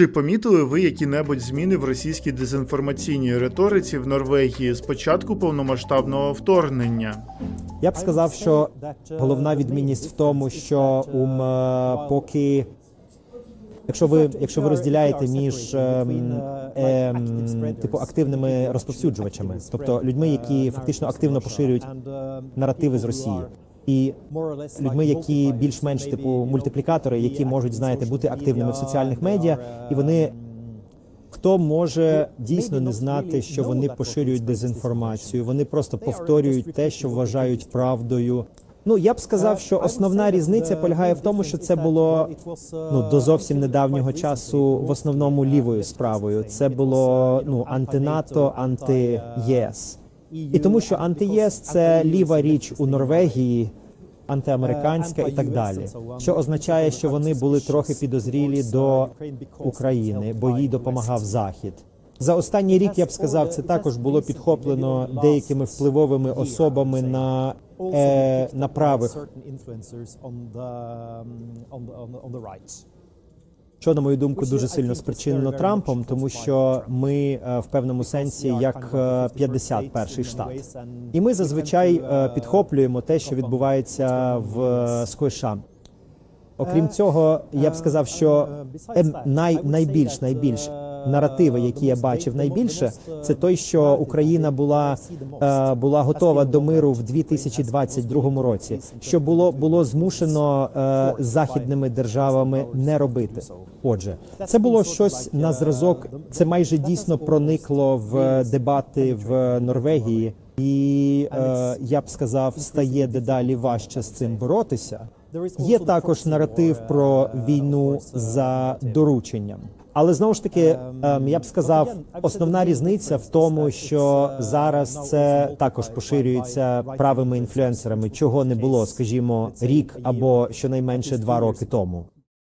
Чи помітили ви які-небудь зміни в російській дезінформаційній риториці в Норвегії з початку повномасштабного вторгнення? Я б сказав, що головна відмінність в тому, що ум е, поки. Якщо ви, якщо ви розділяєте між ем, ем, типу активними розповсюджувачами, тобто людьми, які фактично активно поширюють наративи з Росії, і людьми, які більш-менш типу мультиплікатори, які можуть знаєте бути активними в соціальних медіа, і вони хто може дійсно не знати, що вони поширюють дезінформацію, вони просто повторюють те, що вважають правдою. Ну я б сказав, що основна різниця полягає в тому, що це було ну до зовсім недавнього часу в основному лівою справою. Це було ну анти-НАТО, анти-ЄС. І тому, що анти-ЄС – це ліва річ у Норвегії, антиамериканська і так далі. Що означає, що вони були трохи підозрілі до України, бо їй допомагав Захід. За останній рік я б сказав, це також було підхоплено деякими впливовими особами на, е, на правих що, на мою думку, дуже сильно спричинено Трампом, тому що ми е, в певному сенсі як е, 51-й штат, і ми зазвичай е, підхоплюємо те, що відбувається в е, США. Окрім цього, я б сказав, що ем, най, найбільш найбільш наративи, які я бачив найбільше, це той, що Україна була, е, була готова до миру в 2022 році, що було було змушено е, західними державами не робити. Отже, це було щось на зразок. Це майже дійсно проникло в дебати в Норвегії, і е, я б сказав, стає дедалі важче з цим боротися. Є також наратив про війну за дорученням. Але знову ж таки, ем, я б сказав, основна різниця в тому, що зараз це також поширюється правими інфлюенсерами, чого не було, скажімо, рік або щонайменше два роки тому.